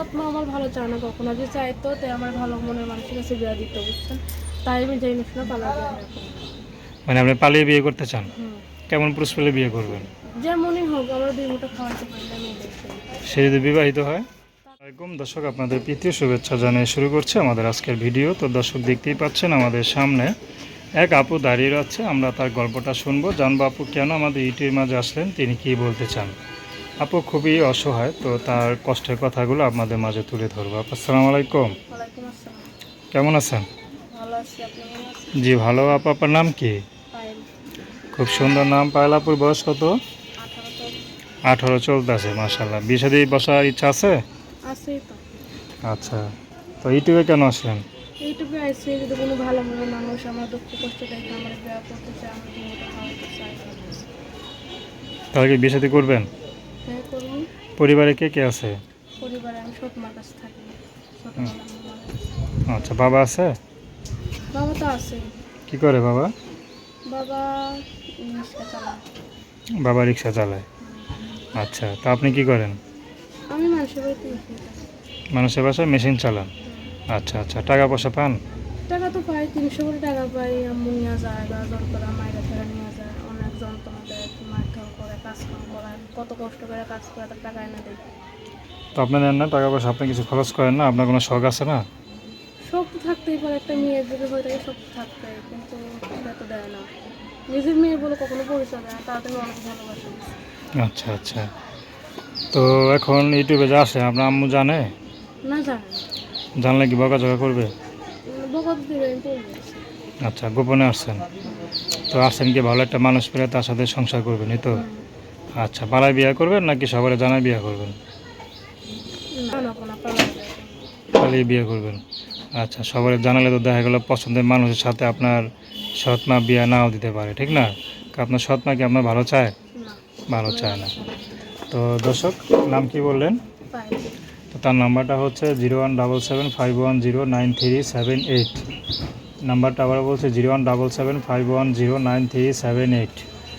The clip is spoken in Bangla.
সৎ মা আমার ভালো চায় না কখনো। যে চাইতো তাই আমার ভালো মনের মানুষের কাছে বিয়ে দিত বুঝছেন? তাই আমি যাই না শুনে পালা মানে আপনি পালিয়ে বিয়ে করতে চান? কেমন পুরুষ পেলে বিয়ে করবেন? যেমনই হোক আমার মুঠো খাওয়াতে পারলে আমি সে যদি বিবাহিত হয়? আসসালামাইকুম দর্শক আপনাদের প্রীতীয় শুভেচ্ছা জানিয়ে শুরু করছে আমাদের আজকের ভিডিও। তো দর্শক দেখতেই পাচ্ছেন আমাদের সামনে এক আপু দাঁড়িয়ে আছে আমরা তার গল্পটা শুনব জানব আপু কেন আমাদের ইউটিউবের মাঝে আসলেন তিনি কি বলতে চান? আপু খুবই অসহায় তো তার কষ্টের কথাগুলো আপনাদের মাঝে তুলে ধরবো। আপু আসসালামু আলাইকুম। কেমন আছেন? জি ভালো। আপু আপনার নাম কি? খুব সুন্দর নাম। পায়ল আপুর বয়স কত? আঠারো চলতেছে মাসাল্লাহ বিয়ে শাদী বসার ইচ্ছা আছে? আচ্ছা তো ইউটিউবে কেন আসলেন? ইউটিউবে আইসি যদি কোনো ভালো মানুষ আমার দুঃখ কষ্ট দেখে আমার বিয়ে করতে চায় আমার দুই মুঠো খাওয়াতে চায় তাহলে কি বিয়ে করবেন? পরিবারে কে কে আছে? পরিবারে আমি সৎ মার কাছে থাকি। ছোটবেলা আমার মারা গেছে। আচ্ছা বাবা আছে? বাবা তো আছে। কি করে বাবা? বাবা রিক্সা চালায়। বাবা রিক্সা চালায়। আচ্ছা তা আপনি কি করেন? আমি মানুষের বাড়িতে রিক্সা চালাই। মানুষের বাসায় মেশিন চালান? আচ্ছা আচ্ছা টাকা পয়সা পান? টাকা তো পাই তিনশো কোটি টাকা পাই আম্মু নিয়ে যায় বা করে মায়েরা ফেরা নিয়ে যায় অনেক যন্ত্রণা দেয় মারধর করে কাজ কাম কত কষ্ট করে কাজ করে তার টাকা এনে দেয়। তো আপনি নেন না টাকা পয়সা আপনি কিছু খরচ করেন না আপনার কোনো শখ আছে না? সব তো থাকতেই পারে একটা মেয়ের যদি হয়ে থাকে সব থাকতে কিন্তু সেটা তো দেয় না। নিজের মেয়ে বলে কখনো পরিচয় দেয় না তাতে আমি অনেক ভালোবাসি আচ্ছা আচ্ছা। তো এখন ইউটিউবে যা আসে আপনার আম্মু জানে? না জানে জানলে কি বকাঝকা করবে? দিবে আচ্ছা গোপনে আসছেন। তো আসছেন কি ভালো একটা মানুষ পেলে তার সাথে সংসার করবেন এই তো আচ্ছা পাড়ায় বিয়ে করবেন নাকি সবারে জানায় বিয়ে করবেন? পালিয়ে বিয়ে করবেন। আচ্ছা সবাই জানালে তো দেখা গেলো পছন্দের মানুষের সাথে আপনার সৎ মা বিয়ে নাও দিতে পারে ঠিক না? আপনার সৎ মা কি আপনার ভালো চায়? ভালো চায় না। তো দর্শক নাম কি বললেন? তো তার নাম্বারটা হচ্ছে zero one double seven five one zero nine three seven eight. নাম্বারটা আবার বলছে zero one double seven five one zero nine three seven eight.